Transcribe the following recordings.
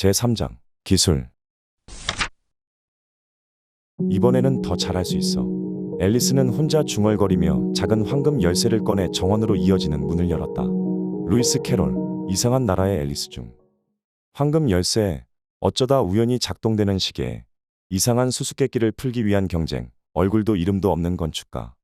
제3장 기술 이번에는 더 잘할 수 있어. 앨리스는 혼자 중얼거리며 작은 황금 열쇠를 꺼내 정원으로 이어지는 문을 열었다. 루이스 캐롤, 이상한 나라의 앨리스 중. 황금 열쇠, 어쩌다 우연히 작동되는 시계에 이상한 수수께끼를 풀기 위한 경쟁, 얼굴도 이름도 없는 건축가.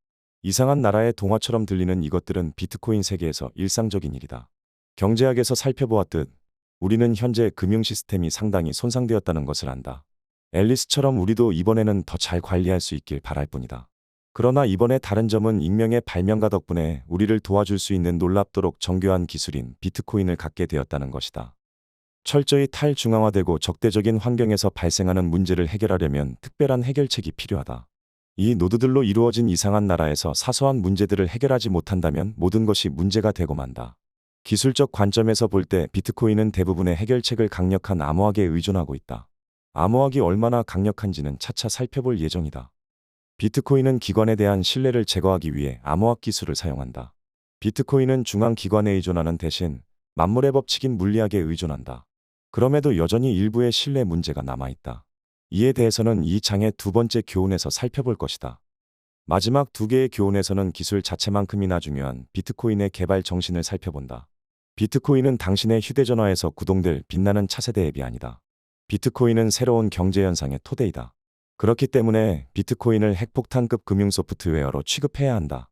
이상한 나라의 동화처럼 들리는 이것들은 비트코인 세계에서 일상적인 일이다. 경제학에서 살펴보았듯 우리는 현재 금융 시스템이 상당히 손상되었다는 것을 안다. 앨리스처럼 우리도 이번에는 더 잘 관리할 수 있길 바랄 뿐이다. 그러나 이번에 다른 점은 익명의 발명가 덕분에 우리를 도와줄 수 있는 놀랍도록 정교한 기술인 비트코인을 갖게 되었다는 것이다. 철저히 탈중앙화되고 적대적인 환경에서 발생하는 문제를 해결하려면 특별한 해결책이 필요하다. 이 노드들로 이루어진 이상한 나라에서 사소한 문제들을 해결하지 못한다면 모든 것이 문제가 되고 만다. 기술적 관점에서 볼 때 비트코인은 대부분의 해결책을 강력한 암호학에 의존하고 있다. 암호학이 얼마나 강력한지는 차차 살펴볼 예정이다. 비트코인은 기관에 대한 신뢰를 제거하기 위해 암호학 기술을 사용한다. 비트코인은 중앙 기관에 의존하는 대신 만물의 법칙인 물리학에 의존한다. 그럼에도 여전히 일부의 신뢰 문제가 남아있다. 이에 대해서는 이 장의 두 번째 교훈에서 살펴볼 것이다. 마지막 두 개의 교훈에서는 기술 자체만큼이나 중요한 비트코인의 개발 정신을 살펴본다. 비트코인은 당신의 휴대전화에서 구동될 빛나는 차세대 앱이 아니다. 비트코인은 새로운 경제 현상의 토대이다. 그렇기 때문에 비트코인을 핵폭탄급 금융 소프트웨어로 취급해야 한다.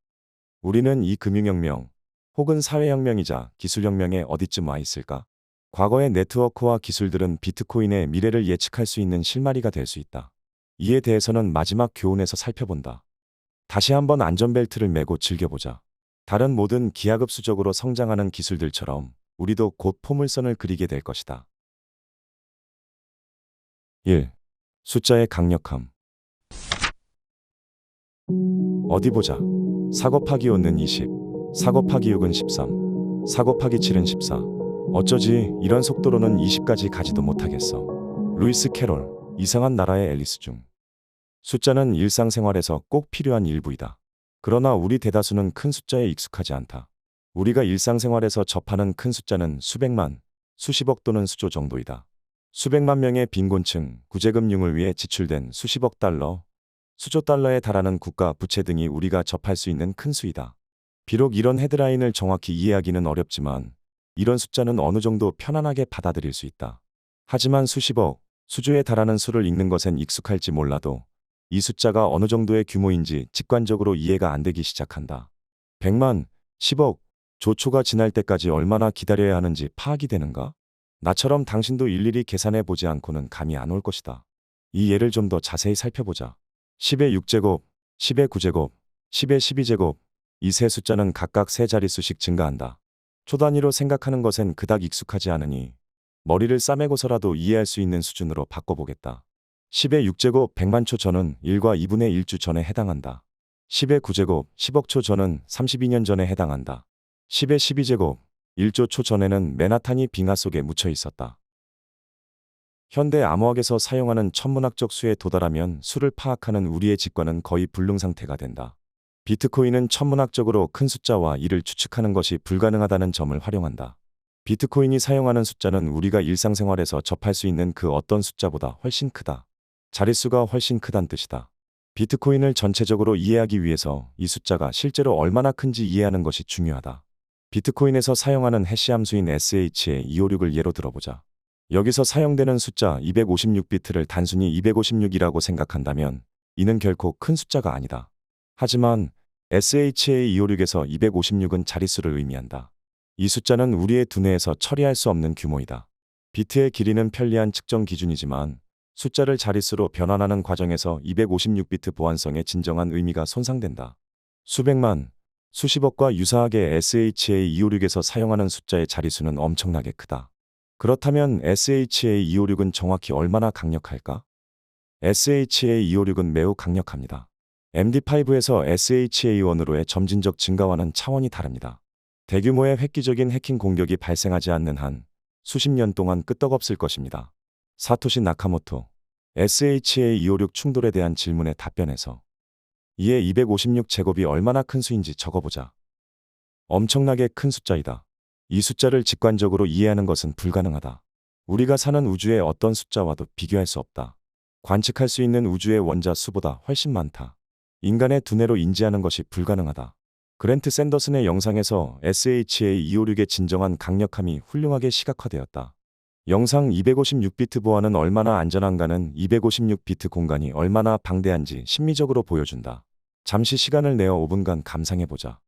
우리는 이 금융혁명 혹은 사회혁명이자 기술혁명에 어디쯤 와 있을까? 과거의 네트워크와 기술들은 비트코인의 미래를 예측할 수 있는 실마리가 될 수 있다. 이에 대해서는 마지막 교훈에서 살펴본다. 다시 한번 안전벨트를 매고 즐겨보자. 다른 모든 기하급수적으로 성장하는 기술들처럼 우리도 곧 포물선을 그리게 될 것이다. 1. 숫자의 강력함. 어디 보자. 4 곱하기 5는 20, 4 곱하기 6은 13, 4 곱하기 7은 14. 어쩌지 이런 속도로는 20까지 가지도 못하겠어. 루이스 캐롤, 이상한 나라의 앨리스 중. 숫자는 일상생활에서 꼭 필요한 일부이다. 그러나 우리 대다수는 큰 숫자에 익숙하지 않다. 우리가 일상생활에서 접하는 큰 숫자는 수백만, 수십억 또는 수조 정도이다. 수백만 명의 빈곤층, 구제금융을 위해 지출된 수십억 달러, 수조 달러에 달하는 국가 부채 등이 우리가 접할 수 있는 큰 수이다. 비록 이런 헤드라인을 정확히 이해하기는 어렵지만 이런 숫자는 어느 정도 편안하게 받아들일 수 있다. 하지만 수십억, 수조에 달하는 수를 읽는 것엔 익숙할지 몰라도 이 숫자가 어느 정도의 규모인지 직관적으로 이해가 안 되기 시작한다. 100만, 10억, 조초가 지날 때까지 얼마나 기다려야 하는지 파악이 되는가? 나처럼 당신도 일일이 계산해 보지 않고는 감이 안 올 것이다. 이 예를 좀 더 자세히 살펴보자. 10의 6제곱, 10의 9제곱, 10의 12제곱, 이 세 숫자는 각각 세 자릿수씩 증가한다. 초단위로 생각하는 것엔 그닥 익숙하지 않으니 머리를 싸매고서라도 이해할 수 있는 수준으로 바꿔보겠다. 10의 6제곱 100만 초 전은 1과 2분의 1주 전에 해당한다. 10의 9제곱 10억 초 전은 32년 전에 해당한다. 10의 12제곱 1조 초 전에는 맨하탄이 빙하 속에 묻혀 있었다. 현대 암호학에서 사용하는 천문학적 수에 도달하면 수를 파악하는 우리의 직관은 거의 불능 상태가 된다. 비트코인은 천문학적으로 큰 숫자와 이를 추측하는 것이 불가능하다는 점을 활용한다. 비트코인이 사용하는 숫자는 우리가 일상생활에서 접할 수 있는 그 어떤 숫자보다 훨씬 크다. 자릿수가 훨씬 크단 뜻이다. 비트코인을 전체적으로 이해하기 위해서 이 숫자가 실제로 얼마나 큰지 이해하는 것이 중요하다. 비트코인에서 사용하는 해시 함수인 SH의 256을 예로 들어보자. 여기서 사용되는 숫자 256비트를 단순히 256이라고 생각한다면 이는 결코 큰 숫자가 아니다. 하지만 SHA 256에서 256은 자릿수를 의미한다. 이 숫자는 우리의 두뇌에서 처리할 수 없는 규모이다. 비트의 길이는 편리한 측정 기준이지만 숫자를 자릿수로 변환하는 과정에서 256비트 보안성의 진정한 의미가 손상된다. 수백만, 수십억과 유사하게 SHA 256에서 사용하는 숫자의 자릿수는 엄청나게 크다. 그렇다면 SHA 256은 정확히 얼마나 강력할까? SHA 256은 매우 강력합니다. MD5에서 SHA1으로의 점진적 증가와는 차원이 다릅니다. 대규모의 획기적인 해킹 공격이 발생하지 않는 한 수십 년 동안 끄떡없을 것입니다. 사토시 나카모토 SHA256 충돌에 대한 질문에 답변해서 이에 256 제곱이 얼마나 큰 수인지 적어보자. 엄청나게 큰 숫자이다. 이 숫자를 직관적으로 이해하는 것은 불가능하다. 우리가 사는 우주의 어떤 숫자와도 비교할 수 없다. 관측할 수 있는 우주의 원자 수보다 훨씬 많다. 인간의 두뇌로 인지하는 것이 불가능하다. 그랜트 샌더슨의 영상에서 SHA-256의 진정한 강력함이 훌륭하게 시각화되었다. 영상 256비트 보안은 얼마나 안전한가는 256비트 공간이 얼마나 방대한지 심미적으로 보여준다. 잠시 시간을 내어 5분간 감상해보자.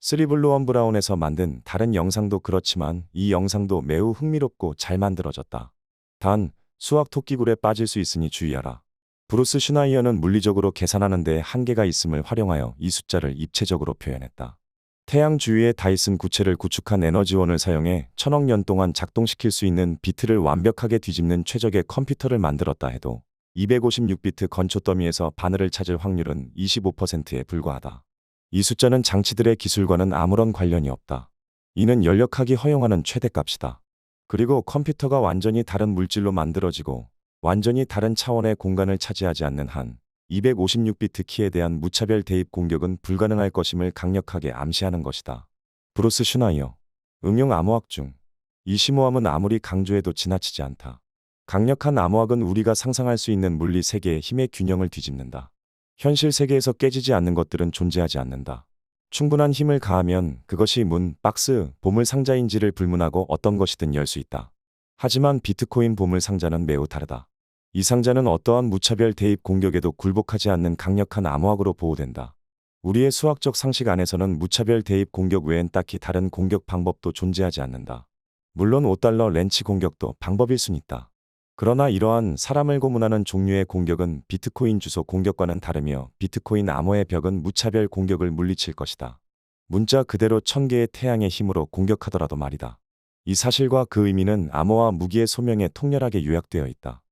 쓰리블루 원 브라운에서 만든 다른 영상도 그렇지만 이 영상도 매우 흥미롭고 잘 만들어졌다. 단, 수학 토끼굴에 빠질 수 있으니 주의하라. 브루스 슈나이어는 물리적으로 계산하는 데 한계가 있음을 활용하여 이 숫자를 입체적으로 표현했다. 태양 주위의 다이슨 구체를 구축한 에너지원을 사용해 천억 년 동안 작동시킬 수 있는 비트를 완벽하게 뒤집는 최적의 컴퓨터를 만들었다 해도 256비트 건초 더미에서 바늘을 찾을 확률은 25%에 불과하다. 이 숫자는 장치들의 기술과는 아무런 관련이 없다. 이는 연력하기 허용하는 최대값이다. 그리고 컴퓨터가 완전히 다른 물질로 만들어지고 완전히 다른 차원의 공간을 차지하지 않는 한 256비트 키에 대한 무차별 대입 공격은 불가능할 것임을 강력하게 암시하는 것이다. 브루스 슈나이어 응용 암호학 중이 심오함은 아무리 강조해도 지나치지 않다. 강력한 암호학은 우리가 상상할 수 있는 물리 세계의 힘의 균형을 뒤집는다. 현실 세계에서 깨지지 않는 것들은 존재하지 않는다. 충분한 힘을 가하면 그것이 문, 박스, 보물 상자인지를 불문하고 어떤 것이든 열 수 있다. 하지만 비트코인 보물 상자는 매우 다르다. 이 상자는 어떠한 무차별 대입 공격에도 굴복하지 않는 강력한 암호학으로 보호된다. 우리의 수학적 상식 안에서는 무차별 대입 공격 외엔 딱히 다른 공격 방법도 존재하지 않는다. 물론 5달러 렌치 공격도 방법일 순 있다. 그러나 이러한 사람을 고문하는 종류의 공격은 비트코인 주소 공격과는 다르며 비트코인 암호의 벽은 무차별 공격을 물리칠 것이다. 문자 그대로 천 개의 태양의 힘으로 공격하더라도 말이다. 이 사실과 그 의미는 암호와 무기의 소명에 통렬하게 요약되어 있다.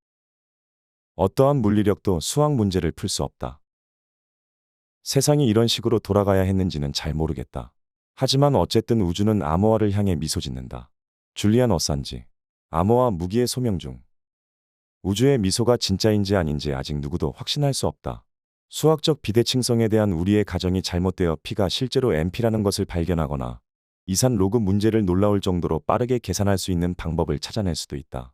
어떠한 물리력도 수학 문제를 풀 수 없다. 세상이 이런 식으로 돌아가야 했는지는 잘 모르겠다. 하지만 어쨌든 우주는 암호화를 향해 미소 짓는다. 줄리안 어산지. 암호화 무기의 소명 중. 우주의 미소가 진짜인지 아닌지 아직 누구도 확신할 수 없다. 수학적 비대칭성에 대한 우리의 가정이 잘못되어 P가 실제로 MP라는 것을 발견하거나 이산 로그 문제를 놀라울 정도로 빠르게 계산할 수 있는 방법을 찾아낼 수도 있다.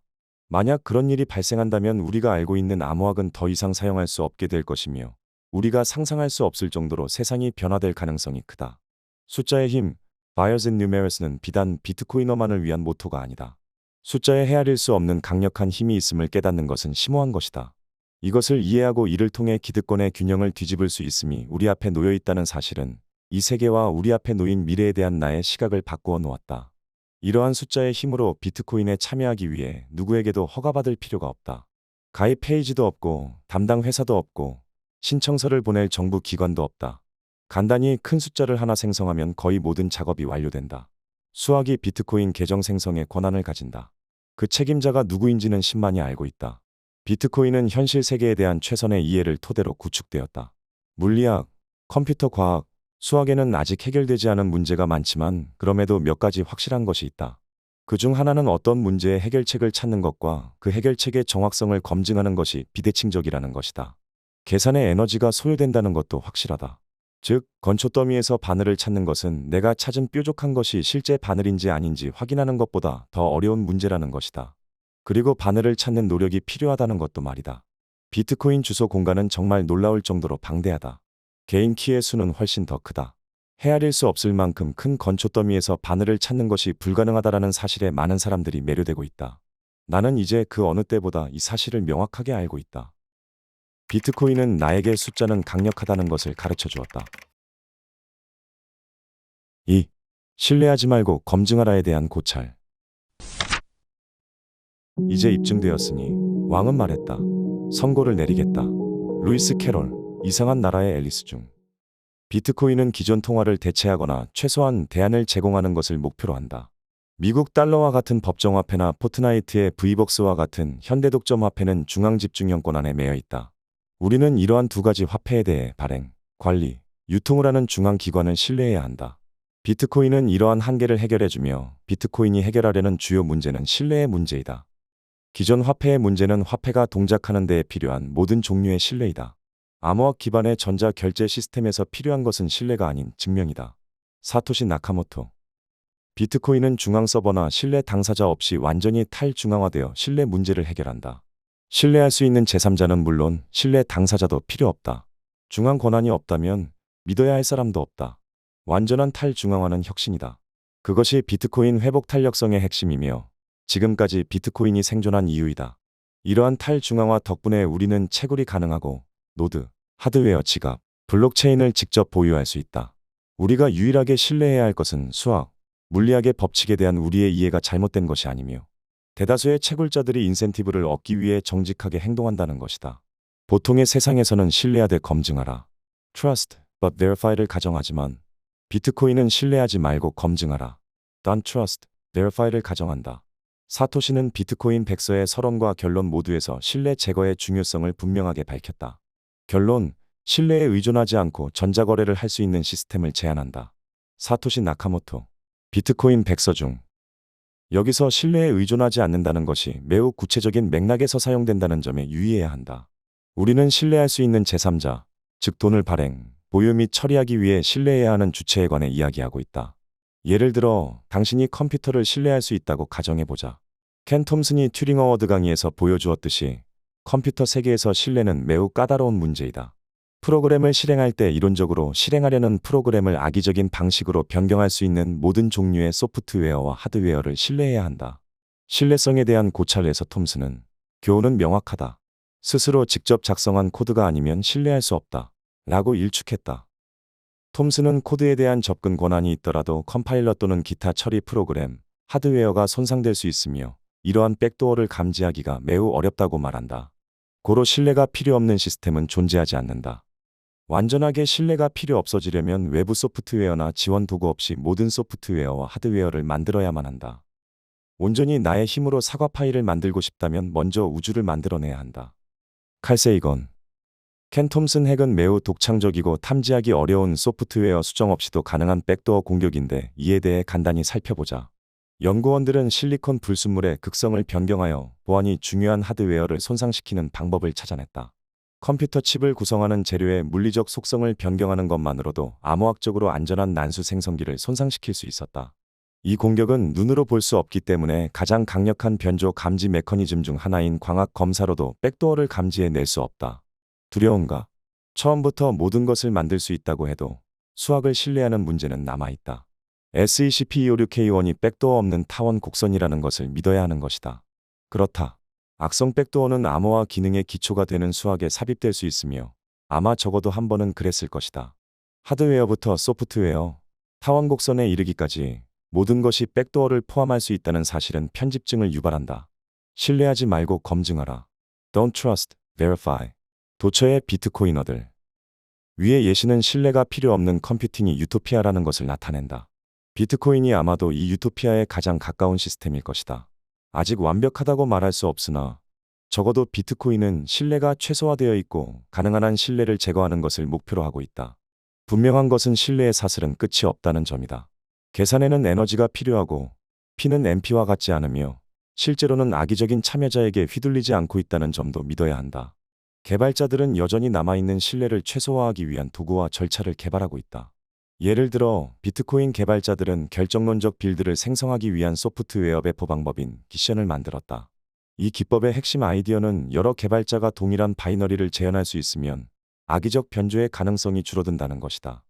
만약 그런 일이 발생한다면 우리가 알고 있는 암호학은 더 이상 사용할 수 없게 될 것이며 우리가 상상할 수 없을 정도로 세상이 변화될 가능성이 크다. 숫자의 힘, and Numeros는 비단 비트코이너만을 위한 모토가 아니다. 숫자에 헤아릴 수 없는 강력한 힘이 있음을 깨닫는 것은 심오한 것이다. 이것을 이해하고 이를 통해 기득권의 균형을 뒤집을 수 있음이 우리 앞에 놓여 있다는 사실은 이 세계와 우리 앞에 놓인 미래에 대한 나의 시각을 바꾸어 놓았다. 이러한 숫자의 힘으로 비트코인에 참여하기 위해 누구에게도 허가받을 필요가 없다. 가입 페이지도 없고 담당 회사도 없고 신청서를 보낼 정부 기관도 없다. 간단히 큰 숫자를 하나 생성하면 거의 모든 작업이 완료된다. 수학이 비트코인 계정 생성의 권한을 가진다. 그 책임자가 누구인지는 신만이 알고 있다. 비트코인은 현실 세계에 대한 최선의 이해를 토대로 구축되었다. 물리학, 컴퓨터 과학, 수학에는 아직 해결되지 않은 문제가 많지만 그럼에도 몇 가지 확실한 것이 있다. 그 중 하나는 어떤 문제의 해결책을 찾는 것과 그 해결책의 정확성을 검증하는 것이 비대칭적이라는 것이다. 계산의 에너지가 소요된다는 것도 확실하다. 즉, 건초 더미에서 바늘을 찾는 것은 내가 찾은 뾰족한 것이 실제 바늘인지 아닌지 확인하는 것보다 더 어려운 문제라는 것이다. 그리고 바늘을 찾는 노력이 필요하다는 것도 말이다. 비트코인 주소 공간은 정말 놀라울 정도로 방대하다. 개인 키의 수는 훨씬 더 크다. 헤아릴 수 없을 만큼 큰 건초 더미에서 바늘을 찾는 것이 불가능하다라는 사실에 많은 사람들이 매료되고 있다. 나는 이제 그 어느 때보다 이 사실을 명확하게 알고 있다. 비트코인은 나에게 숫자는 강력하다는 것을 가르쳐 주었다. 2. 신뢰하지 말고 검증하라에 대한 고찰. 이제 입증되었으니 왕은 말했다. 선고를 내리겠다. 루이스 캐롤, 이상한 나라의 앨리스 중. 비트코인은 기존 통화를 대체하거나 최소한 대안을 제공하는 것을 목표로 한다. 미국 달러와 같은 법정화폐나 포트나이트의 V벅스와 같은 현대독점 화폐는 중앙집중형 권한에 매여 있다. 우리는 이러한 두 가지 화폐에 대해 발행, 관리, 유통을 하는 중앙기관을 신뢰해야 한다. 비트코인은 이러한 한계를 해결해주며 비트코인이 해결하려는 주요 문제는 신뢰의 문제이다. 기존 화폐의 문제는 화폐가 동작하는 데에 필요한 모든 종류의 신뢰이다. 암호학 기반의 전자 결제 시스템에서 필요한 것은 신뢰가 아닌 증명이다. 사토시 나카모토 비트코인은 중앙 서버나 신뢰 당사자 없이 완전히 탈중앙화되어 신뢰 문제를 해결한다. 신뢰할 수 있는 제3자는 물론 신뢰 당사자도 필요 없다. 중앙 권한이 없다면 믿어야 할 사람도 없다. 완전한 탈중앙화는 혁신이다. 그것이 비트코인 회복 탄력성의 핵심이며 지금까지 비트코인이 생존한 이유이다. 이러한 탈중앙화 덕분에 우리는 채굴이 가능하고 노드, 하드웨어 지갑, 블록체인을 직접 보유할 수 있다. 우리가 유일하게 신뢰해야 할 것은 수학, 물리학의 법칙에 대한 우리의 이해가 잘못된 것이 아니며 대다수의 채굴자들이 인센티브를 얻기 위해 정직하게 행동한다는 것이다. 보통의 세상에서는 신뢰하되 검증하라. Trust, but verify를 가정하지만 비트코인은 신뢰하지 말고 검증하라. Don't trust, verify를 가정한다. 사토시는 비트코인 백서의 서론과 결론 모두에서 신뢰 제거의 중요성을 분명하게 밝혔다. 결론, 신뢰에 의존하지 않고 전자거래를 할 수 있는 시스템을 제안한다. 사토시 나카모토. 비트코인 백서 중. 여기서 신뢰에 의존하지 않는다는 것이 매우 구체적인 맥락에서 사용된다는 점에 유의해야 한다. 우리는 신뢰할 수 있는 제3자, 즉 돈을 발행, 보유 및 처리하기 위해 신뢰해야 하는 주체에 관해 이야기하고 있다. 예를 들어, 당신이 컴퓨터를 신뢰할 수 있다고 가정해보자. 켄 톰슨이 튜링 어워드 강의에서 보여주었듯이 컴퓨터 세계에서 신뢰는 매우 까다로운 문제이다. 프로그램을 실행할 때 이론적으로 실행하려는 프로그램을 악의적인 방식으로 변경할 수 있는 모든 종류의 소프트웨어와 하드웨어를 신뢰해야 한다. 신뢰성에 대한 고찰에서 톰슨은 교훈은 명확하다. 스스로 직접 작성한 코드가 아니면 신뢰할 수 없다. 라고 일축했다. 톰슨은 코드에 대한 접근 권한이 있더라도 컴파일러 또는 기타 처리 프로그램, 하드웨어가 손상될 수 있으며 이러한 백도어를 감지하기가 매우 어렵다고 말한다. 고로 신뢰가 필요 없는 시스템은 존재하지 않는다. 완전하게 신뢰가 필요 없어지려면 외부 소프트웨어나 지원 도구 없이 모든 소프트웨어와 하드웨어를 만들어야만 한다. 온전히 나의 힘으로 사과 파일을 만들고 싶다면 먼저 우주를 만들어내야 한다. 칼세이건 켄 톰슨 핵은 매우 독창적이고 탐지하기 어려운 소프트웨어 수정 없이도 가능한 백도어 공격인데 이에 대해 간단히 살펴보자. 연구원들은 실리콘 불순물의 극성을 변경하여 보안이 중요한 하드웨어를 손상시키는 방법을 찾아냈다. 컴퓨터 칩을 구성하는 재료의 물리적 속성을 변경하는 것만으로도 암호학적으로 안전한 난수 생성기를 손상시킬 수 있었다. 이 공격은 눈으로 볼 수 없기 때문에 가장 강력한 변조 감지 메커니즘 중 하나인 광학 검사로도 백도어를 감지해낼 수 없다. 두려운가? 처음부터 모든 것을 만들 수 있다고 해도 수학을 신뢰하는 문제는 남아있다. E SECP256K1이 백도어 없는 타원 곡선이라는 것을 믿어야 하는 것이다. 그렇다. 악성 백도어는 암호화 기능의 기초가 되는 수학에 삽입될 수 있으며 아마 적어도 한 번은 그랬을 것이다. 하드웨어부터 소프트웨어, 타원 곡선에 이르기까지 모든 것이 백도어를 포함할 수 있다는 사실은 편집증을 유발한다. 신뢰하지 말고 검증하라. Don't trust, verify. 도처의 비트코이너들. 위의 예시는 신뢰가 필요 없는 컴퓨팅이 유토피아라는 것을 나타낸다. 비트코인이 아마도 이 유토피아에 가장 가까운 시스템일 것이다. 아직 완벽하다고 말할 수 없으나 적어도 비트코인은 신뢰가 최소화되어 있고 가능한 한 신뢰를 제거하는 것을 목표로 하고 있다. 분명한 것은 신뢰의 사슬은 끝이 없다는 점이다. 계산에는 에너지가 필요하고 P는 MP와 같지 않으며 실제로는 악의적인 참여자에게 휘둘리지 않고 있다는 점도 믿어야 한다. 개발자들은 여전히 남아있는 신뢰를 최소화하기 위한 도구와 절차를 개발하고 있다. 예를 들어 비트코인 개발자들은 결정론적 빌드를 생성하기 위한 소프트웨어 배포 방법인 기션을 만들었다. 이 기법의 핵심 아이디어는 여러 개발자가 동일한 바이너리를 재현할 수 있으면 악의적 변조의 가능성이 줄어든다는 것이다.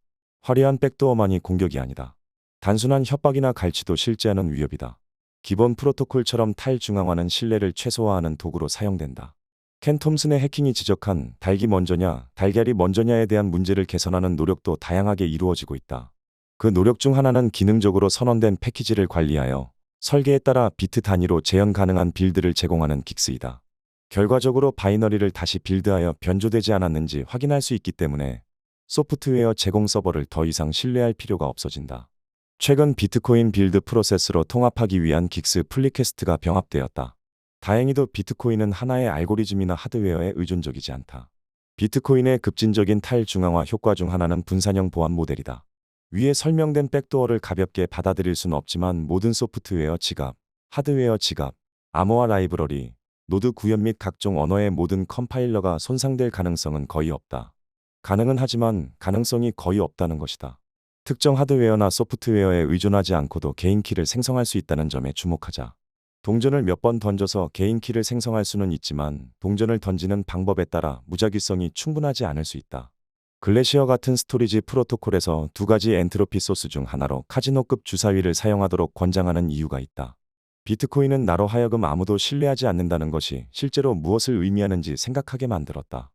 화려한 백도어만이 공격이 아니다. 단순한 협박이나 갈취도 실제하는 위협이다. 기본 프로토콜처럼 탈중앙화는 신뢰를 최소화하는 도구로 사용된다. 켄 톰슨의 해킹이 지적한 닭이 먼저냐, 달걀이 먼저냐에 대한 문제를 개선하는 노력도 다양하게 이루어지고 있다. 그 노력 중 하나는 기능적으로 선언된 패키지를 관리하여 설계에 따라 비트 단위로 재현 가능한 빌드를 제공하는 긱스이다. 결과적으로 바이너리를 다시 빌드하여 변조되지 않았는지 확인할 수 있기 때문에 소프트웨어 제공 서버를 더 이상 신뢰할 필요가 없어진다. 최근 비트코인 빌드 프로세스로 통합하기 위한 긱스 플리캐스트가 병합되었다. 다행히도 비트코인은 하나의 알고리즘이나 하드웨어에 의존적이지 않다. 비트코인의 급진적인 탈중앙화 효과 중 하나는 분산형 보안 모델이다. 위에 설명된 백도어를 가볍게 받아들일 수는 없지만 모든 소프트웨어 지갑, 하드웨어 지갑, 암호화 라이브러리, 노드 구현 및 각종 언어의 모든 컴파일러가 손상될 가능성은 거의 없다. 가능은 하지만 가능성이 거의 없다는 것이다. 특정 하드웨어나 소프트웨어에 의존하지 않고도 개인 키를 생성할 수 있다는 점에 주목하자. 동전을 몇 번 던져서 개인 키를 생성할 수는 있지만 동전을 던지는 방법에 따라 무작위성이 충분하지 않을 수 있다. 글래시어 같은 스토리지 프로토콜에서 두 가지 엔트로피 소스 중 하나로 카지노급 주사위를 사용하도록 권장하는 이유가 있다. 비트코인은 나로 하여금 아무도 신뢰하지 않는다는 것이 실제로 무엇을 의미하는지 생각하게 만들었다.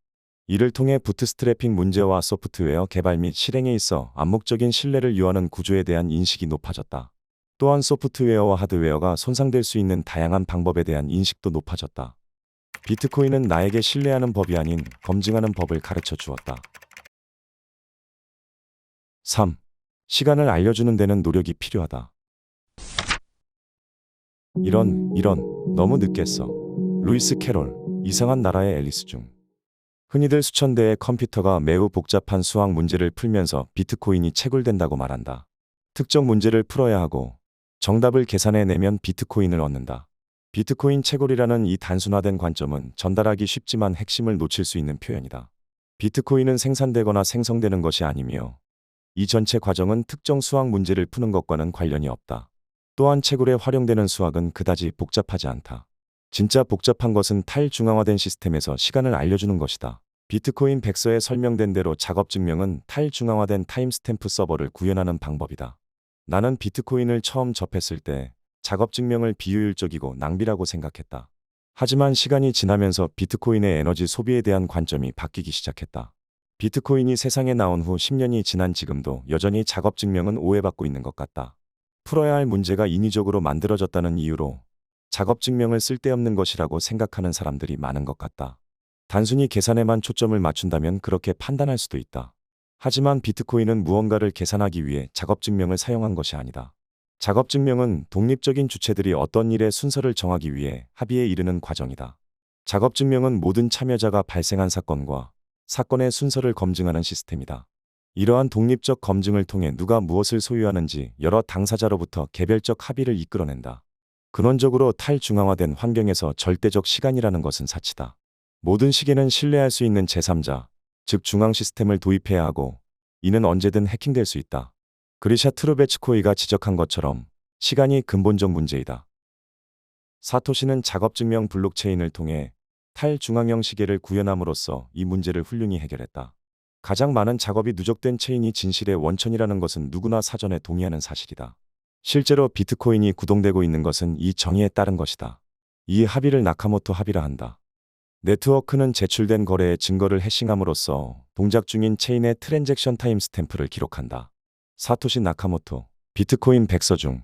이를 통해 부트스트래핑 문제와 소프트웨어 개발 및 실행에 있어 암묵적인 신뢰를 유하는 구조에 대한 인식이 높아졌다. 또한 소프트웨어와 하드웨어가 손상될 수 있는 다양한 방법에 대한 인식도 높아졌다. 비트코인은 나에게 신뢰하는 법이 아닌 검증하는 법을 가르쳐 주었다. 3. 시간을 알려주는 데는 노력이 필요하다. 이런, 이런, 너무 늦겠어. 루이스 캐롤, 이상한 나라의 앨리스 중. 흔히들 수천 대의 컴퓨터가 매우 복잡한 수학 문제를 풀면서 비트코인이 채굴된다고 말한다. 특정 문제를 풀어야 하고 정답을 계산해내면 비트코인을 얻는다. 비트코인 채굴이라는 이 단순화된 관점은 전달하기 쉽지만 핵심을 놓칠 수 있는 표현이다. 비트코인은 생산되거나 생성되는 것이 아니며 이 전체 과정은 특정 수학 문제를 푸는 것과는 관련이 없다. 또한 채굴에 활용되는 수학은 그다지 복잡하지 않다. 진짜 복잡한 것은 탈중앙화된 시스템에서 시간을 알려주는 것이다. 비트코인 백서에 설명된 대로 작업 증명은 탈중앙화된 타임스탬프 서버를 구현하는 방법이다. 나는 비트코인을 처음 접했을 때 작업 증명을 비효율적이고 낭비라고 생각했다. 하지만 시간이 지나면서 비트코인의 에너지 소비에 대한 관점이 바뀌기 시작했다. 비트코인이 세상에 나온 후 10년이 지난 지금도 여전히 작업 증명은 오해받고 있는 것 같다. 풀어야 할 문제가 인위적으로 만들어졌다는 이유로 작업 증명을 쓸데없는 것이라고 생각하는 사람들이 많은 것 같다. 단순히 계산에만 초점을 맞춘다면 그렇게 판단할 수도 있다. 하지만 비트코인은 무언가를 계산하기 위해 작업 증명을 사용한 것이 아니다. 작업 증명은 독립적인 주체들이 어떤 일의 순서를 정하기 위해 합의에 이르는 과정이다. 작업 증명은 모든 참여자가 발생한 사건과 사건의 순서를 검증하는 시스템이다. 이러한 독립적 검증을 통해 누가 무엇을 소유하는지 여러 당사자로부터 개별적 합의를 이끌어낸다. 근원적으로 탈중앙화된 환경에서 절대적 시간이라는 것은 사치다. 모든 시계는 신뢰할 수 있는 제3자, 즉 중앙 시스템을 도입해야 하고 이는 언제든 해킹될 수 있다. 그리샤 트루베츠코이가 지적한 것처럼 시간이 근본적 문제이다. 사토시는 작업 증명 블록체인을 통해 탈중앙형 시계를 구현함으로써 이 문제를 훌륭히 해결했다. 가장 많은 작업이 누적된 체인이 진실의 원천이라는 것은 누구나 사전에 동의하는 사실이다. 실제로 비트코인이 구동되고 있는 것은 이 정의에 따른 것이다. 이 합의를 나카모토 합의라 한다. 네트워크는 제출된 거래의 증거를 해싱함으로써 동작 중인 체인의 트랜잭션 타임 스탬프를 기록한다. 사토시 나카모토, 비트코인 백서 중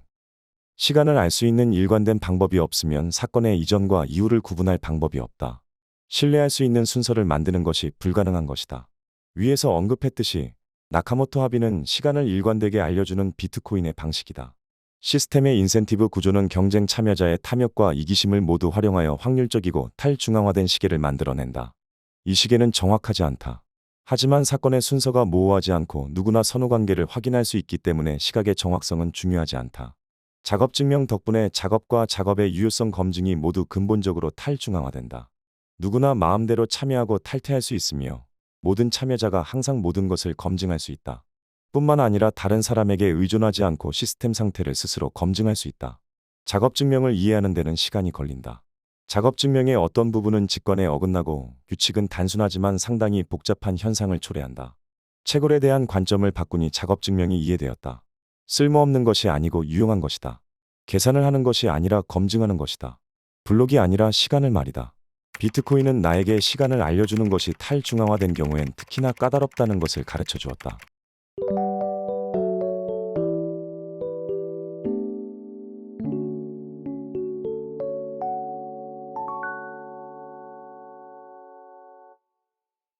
시간을 알 수 있는 일관된 방법이 없으면 사건의 이전과 이후를 구분할 방법이 없다. 신뢰할 수 있는 순서를 만드는 것이 불가능한 것이다. 위에서 언급했듯이 나카모토 합의는 시간을 일관되게 알려주는 비트코인의 방식이다. 시스템의 인센티브 구조는 경쟁 참여자의 탐욕과 이기심을 모두 활용하여 확률적이고 탈중앙화된 시계를 만들어낸다. 이 시계는 정확하지 않다. 하지만 사건의 순서가 모호하지 않고 누구나 선후 관계를 확인할 수 있기 때문에 시각의 정확성은 중요하지 않다. 작업 증명 덕분에 작업과 작업의 유효성 검증이 모두 근본적으로 탈중앙화된다. 누구나 마음대로 참여하고 탈퇴할 수 있으며 모든 참여자가 항상 모든 것을 검증할 수 있다. 뿐만 아니라 다른 사람에게 의존하지 않고 시스템 상태를 스스로 검증할 수 있다. 작업 증명을 이해하는 데는 시간이 걸린다. 작업 증명의 어떤 부분은 직관에 어긋나고 규칙은 단순하지만 상당히 복잡한 현상을 초래한다. 채굴에 대한 관점을 바꾸니 작업 증명이 이해되었다. 쓸모없는 것이 아니고 유용한 것이다. 계산을 하는 것이 아니라 검증하는 것이다. 블록이 아니라 시간을 말이다. 비트코인은 나에게 시간을 알려주는 것이 탈중앙화된 경우엔 특히나 까다롭다는 것을 가르쳐 주었다.